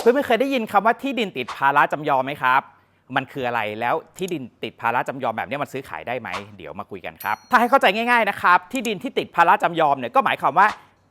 เพื่อนๆเคยได้ยินคำว่าที่ดินติดภาระจำยอมไหมครับ มันคืออะไรแล้วที่ดินติดภาระจำยอมแบบนี้มันซื้อขายได้ไหมเดี๋ยวมาคุยกันครับ ถ้าให้เข้าใจง่ายๆนะครับที่ดินที่ติดภาระจำยอมเนี่ยก็หมายความว่า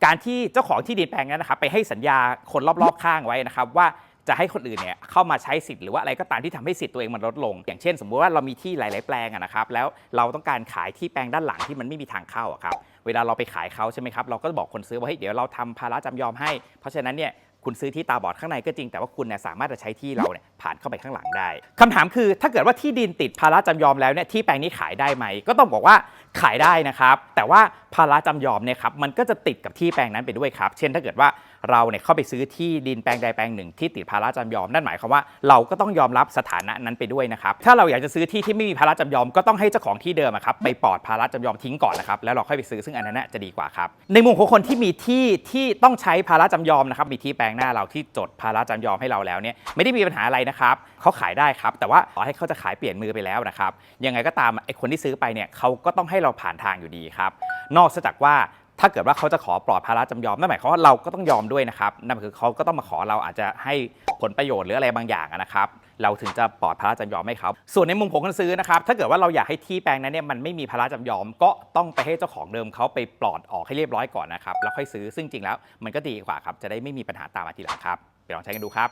การที่เจ้าของที่ดินแปลงนั้นนะครับไปให้สัญญาคนรอบๆข้างไว้นะครับว่าจะให้คนอื่นเนี่ยเข้ามาใช้สิทธิ์หรือว่าอะไรก็ตามที่ทำให้สิทธิ์ตัวเองมันลดลง อย่างเช่น สมมุติว่าเรามีที่หลาย ๆแปลงนะครับแล้วเราต้องการขายที่แปลงด้านหลังที่มันไม่มีทางเข้าครับเวลาเราไปขายเขาใช่ไหมครับเราก็บอกคนซื้อว่าเฮ้ยเดี๋ยวเราทำภาระจำยอมให้ เพราะฉะนั้นเนี่ย คุณซื้อที่ตาบอดข้างในก็จริง แต่ว่าคุณเนี่ยสามารถจะใช้ที่เราเนี่ยผ่านเข้าไปข้างหลังได้คำถามคือถ้าเกิดว่าที่ดินติดภาระจำยอมแล้วเนี่ยที่แปลงนี้ขายได้ไหม ก็ต้องบอกว่าขายได้นะครับ แต่ว่าภาระจำยอมเนี่ยครับมันก็จะติดกับที่แปลงนั้นไปด้วยครับ เช่นถ้าเกิดว่า เราเนี่ยเข้าไปซื้อที่ดินแปลงใดแปลงหนึ่งที่ติดภาระจำยอมนั่นหมายความว่าเราก็ต้องยอมรับสถานะนั้นไปด้วยนะครับถ้าเราอยากจะซื้อที่ที่ไม่มีภาระจำยอมก็ต้องให้เจ้าของที่เดิมอะครับไปปลอดภาระจำยอมทิ้งก่อนนะครับแล้วเราค่อยไปซื้อซึ่งอันนั้นนะจะดีกว่าครับในมุมของคนที่มีที่ที่ต้องใช้ภาระจำยอมนะครับมีที่แปลงหน้าเราที่จดภาระจำยอมให้เราแล้วเนี่ยไม่ได้มีปัญหาอะไรนะครับเขาขายได้ครับ แต่ว่าต่อให้เขาจะขายเปลี่ยนมือไปแล้วนะครับยังไงก็ตามไอ้คนที่ซื้อไปเนี่ยเขาก็ต้องให้เราผ่านทางอยู่ดีครับนอกจากว่า ถ้าเกิดว่าเขาจะขอปลอดภาระจำยอมนั่นหมายความว่าเราก็ต้องยอมด้วยนะครับนั่นคือเขาก็ต้องมาขอเราอาจจะให้ผลประโยชน์หรืออะไรบางอย่างนะครับเราถึงจะปลอดภาระจำยอมให้เขาส่วนในมุมของคนซื้อนะครับถ้าเกิดว่าเราอยากให้ที่แปลงนั้นเนี่ยมันไม่มีภาระจำยอม ก็ต้องไปให้เจ้าของเดิมเขาไปปลอดออกให้เรียบร้อยก่อนนะครับแล้วค่อยซื้อซึ่งจริงแล้วมันก็ดีกว่าครับจะได้ไม่มีปัญหาตามมาทีหลังครับไปลองใช้กันดูครับ